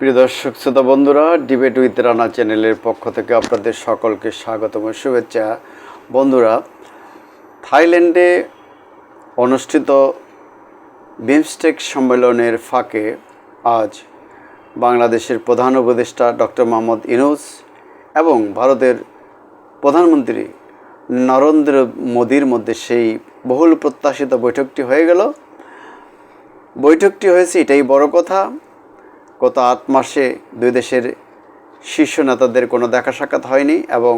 প্রিয় দর্শক, শ্রোতা বন্ধুরা ডিবেট উইথ রানা চ্যানেলের পক্ষ থেকে আপনাদের সকলকে স্বাগতম শুভেচ্ছা। বন্ধুরা, থাইল্যান্ডে অনুষ্ঠিত বিমস্টেক সম্মেলনের ফাঁকে আজ বাংলাদেশের প্রধান উপদেষ্টা ডক্টর মোহাম্মদ ইনুস এবং ভারতের প্রধানমন্ত্রী নরেন্দ্র মোদির মধ্যে সেই বহুল প্রত্যাশিত বৈঠকটি হয়ে গেল। বৈঠকটি হয়েছে, এটাই বড় কথা। গত আট মাসে দুই দেশের শীর্ষ নেতাদের কোনো দেখা সাক্ষাৎ হয়নি এবং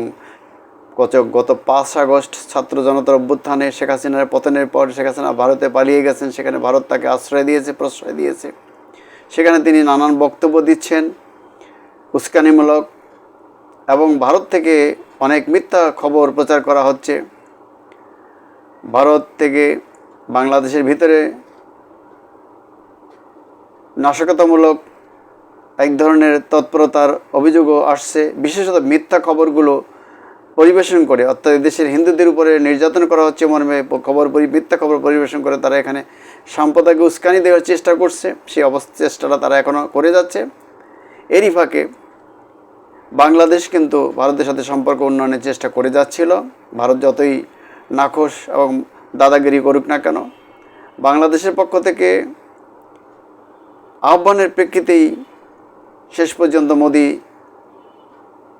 গত গত পাঁচ আগস্ট ছাত্র জনতার অভ্যুত্থানে শেখ হাসিনার পতনের পর শেখ হাসিনা ভারতে পালিয়ে গেছেন, সেখানে ভারত তাকে আশ্রয় দিয়েছে, প্রশ্রয় দিয়েছে। সেখানে তিনি নানান বক্তব্য দিচ্ছেন, উস্কানিমূলক এবং ভারত থেকে অনেক মিথ্যা খবর প্রচার করা হচ্ছে। ভারত থেকে বাংলাদেশের ভিতরে নাশকতামূলক এক ধরনের তৎপরতার অভিযোগও আসছে। বিশেষত মিথ্যা খবরগুলো পরিবেশন করে, অর্থাৎ দেশের হিন্দুদের উপরে নির্যাতন করা হচ্ছে মর্মে খবর মিথ্যা খবর পরিবেশন করে তারা এখানে সাম্প্রদায়িক উস্কানি দেওয়ার চেষ্টা করছে। সেই অবস্থা চেষ্টাটা তারা এখনও করে যাচ্ছে। এরই ফাঁকে বাংলাদেশ কিন্তু ভারতের সাথে সম্পর্ক উন্নয়নের চেষ্টা করে যাচ্ছিল। ভারত যতই নাখোশ এবং দাদাগিরি করুক না কেন, বাংলাদেশের পক্ষ থেকে আহ্বানের প্রেক্ষিতেই শেষ পর্যন্ত মোদি,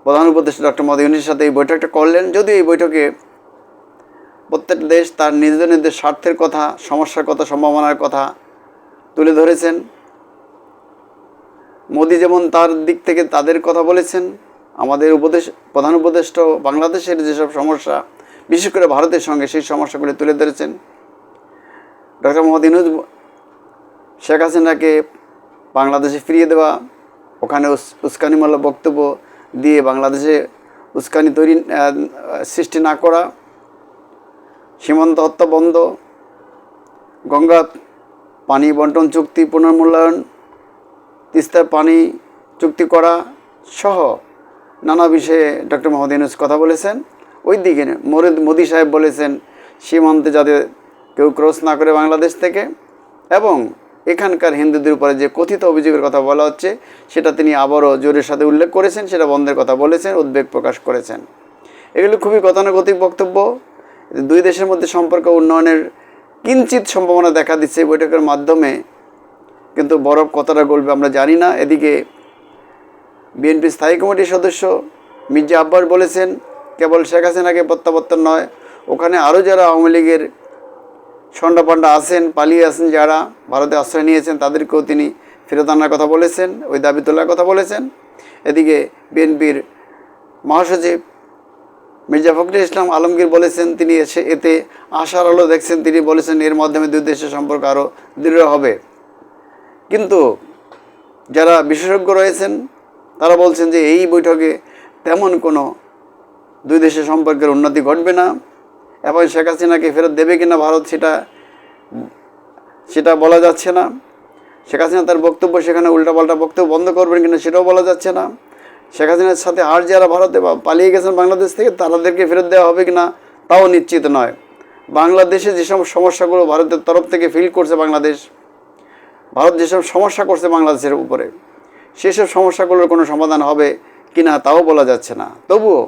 প্রধান উপদেষ্টা ডক্টর মোদী ইউনিসের সাথে এই বৈঠকটা করলেন। যদিও এই বৈঠকে প্রত্যেকটা দেশ তার নিজ নিজেদের স্বার্থের কথা, সমস্যার কথা, সম্ভাবনার কথা তুলে ধরেছেন। মোদি যেমন তার দিক থেকে তাদের কথা বলেছেন, আমাদের উপদেশ, প্রধান উপদেষ্টা বাংলাদেশের যেসব সমস্যা, বিশেষ করে ভারতের সঙ্গে সেই সমস্যাগুলি তুলে ধরেছেন। ডক্টর মোহাম্মদ ইনুজ শেখ হাসিনাকে বাংলাদেশে ফিরিয়ে দেওয়া ওখানে উস- উস্কানিমূলক বক্তব্য দিয়ে বাংলাদেশে উস্কানি তৈরি সৃষ্টি না করা, সীমান্ত হত্যা বন্ধ, গঙ্গা পানি বন্টন চুক্তি পুনর্মূল্যায়ন তিস্তার পানি চুক্তি করা সহ নানা বিষয়ে ডক্টর মোহাম্মদ ইউনুস কথা বলেছেন। ওই দিকে মোরেদ মোদী সাহেব বলেছেন, সীমান্তে যাতে কেউ ক্রস না করে বাংলাদেশ থেকে এবং এখানকার হিন্দুদের উপরে যে কথিত অভিযোগের কথা বলা হচ্ছে, সেটা তিনি আবারও জোরের সাথে উল্লেখ করেছেন, সেটা বন্ধের কথা বলেছেন, উদ্বেগ প্রকাশ করেছেন। এগুলো খুবই গতানুগতিক বক্তব্য। দুই দেশের মধ্যে সম্পর্ক উন্নয়নের কিঞ্চিত সম্ভাবনা দেখা দিচ্ছে বৈঠকের মাধ্যমে, কিন্তু বরফ কতটা গলবে আমরা জানি না। এদিকে বিএনপি স্থায়ী কমিটির সদস্য মির্জা আব্বাস বলেছেন, কেবল শেখ হাসিনাকে প্রত্যাবর্তন নয়, ওখানে আরও যারা আওয়ামী লীগের সন্ডা পান্ডা আছেন, পালিয়ে আছেন যারা, ভারতে আশ্রয় নিয়েছেন, তাদেরকেও তিনি ফেরত আনার কথা বলেছেন, ওই দাবি তোলার কথা বলেছেন। এদিকে বিএনপির মহাসচিব মির্জা ফখরুল ইসলাম আলমগীর বলেছেন, তিনি এসে এতে আশার আলো দেখছেন, তিনি বলেছেন, এর মাধ্যমে দুই দেশের সম্পর্ক আরও দৃঢ় হবে। কিন্তু যারা বিশেষজ্ঞ রয়েছেন, তারা বলছেন যে এই বৈঠকে তেমন কোনো দুই দেশের সম্পর্কের উন্নতি ঘটবে না। এবং শেখ হাসিনাকে ফেরত দেবে কিনা ভারত সেটা সেটা বলা যাচ্ছে না। শেখ হাসিনা তার বক্তব্য সেখানে উল্টাপাল্টা বক্তব্য বন্ধ করবেন কিনা সেটাও বলা যাচ্ছে না। শেখ হাসিনার সাথে আর যারা ভারতে পালিয়ে গেছেন বাংলাদেশ থেকে, তাদেরকে ফেরত দেওয়া হবে কিনা তাও নিশ্চিত নয়। বাংলাদেশে যেসব সমস্যাগুলো ভারতের তরফ থেকে ফিল করছে বাংলাদেশ, ভারত যেসব সমস্যা করছে বাংলাদেশের উপরে, সেসব সমস্যাগুলোর কোনো সমাধান হবে কিনা তাও বলা যাচ্ছে না। তবুও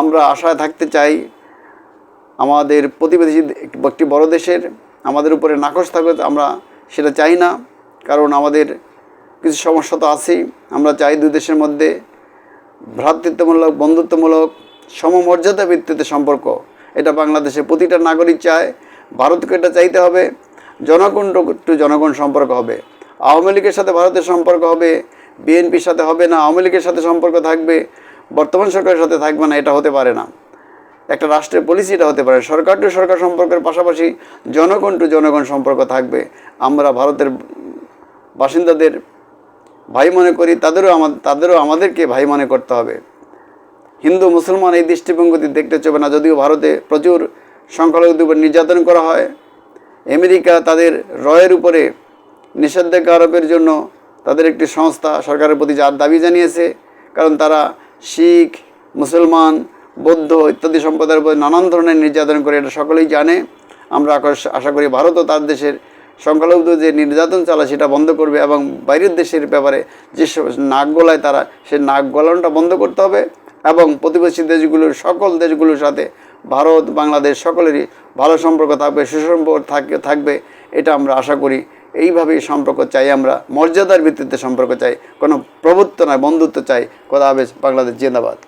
আমরা আশায় থাকতে চাই আমাদের প্রতিবেশী একটি বড় দেশের আমাদের উপরে নাকশ থাকবে, আমরা সেটা চাই না। কারণ আমাদের কিছু সমস্যা তো আছেই। আমরা চাই দুই দেশের মধ্যে ভ্রাতৃত্বমূলক, বন্ধুত্বমূলক, সমমর্যাদা ভিত্তিতে সম্পর্ক। এটা বাংলাদেশের প্রতিটা নাগরিক চায়। ভারতকে এটা চাইতে হবে। জনগণ টু জনগণ সম্পর্ক হবে। আওয়ামী লীগের সাথে ভারতের সম্পর্ক হবে। বিএনপির সাথে হবে না, আওয়ামী লীগের সাথে সম্পর্ক থাকবে। বর্তমান সরকারের সাথে থাকবে না, এটা হতে পারে না। একটা রাষ্ট্রের পলিসি এটা হতে পারে। সরকার টু সরকার সম্পর্কের পাশাপাশি জনগণ টু জনগণ সম্পর্ক থাকবে। আমরা ভারতের বাসিন্দাদের ভাই মনে করি, তাদেরও আমাদের তাদেরও আমাদেরকে ভাই মনে করতে হবে। হিন্দু, মুসলমান এই দৃষ্টিভঙ্গিতে দেখতে চলবে না, যদিও ভারতে প্রচুর সংখ্যালঘুদের উপর নির্যাতন করা হয়। আমেরিকা তাদের রয়ের উপরে নিষেধাজ্ঞা আরোপের জন্য তাদের একটি সংস্থা সরকারের প্রতি যার দাবি জানিয়েছে, কারণ তারা শিখ, মুসলমান বৌদ্ধ ইত্যাদি সম্প্রদায়ের উপর নানান ধরনের নির্যাতন করে এটা সকলেই জানে। আমরা আশা করি ভারতও তার দেশের সংখ্যালঘুদের যে নির্যাতন চালায় সেটা বন্ধ করবে এবং বাইরের দেশের ব্যাপারে যেসব নাক গলায় তারা সে নাক গলানোটা বন্ধ করতে হবে এবং প্রতিবেশী দেশগুলোর সকল দেশগুলোর সাথে ভারত, বাংলাদেশ সকলেরই ভালো সম্পর্ক থাকবে, সুসম্পর্ক থাকবে, এটা আমরা আশা করি। এইভাবেই সম্পর্ক চাই আমরা। মর্যাদার ভিত্তিতে সম্পর্ক চাই। কোনো প্রভুত্ব নয়, বন্ধুত্ব চাই। কথা হবে বাংলাদেশ জিন্দাবাদ।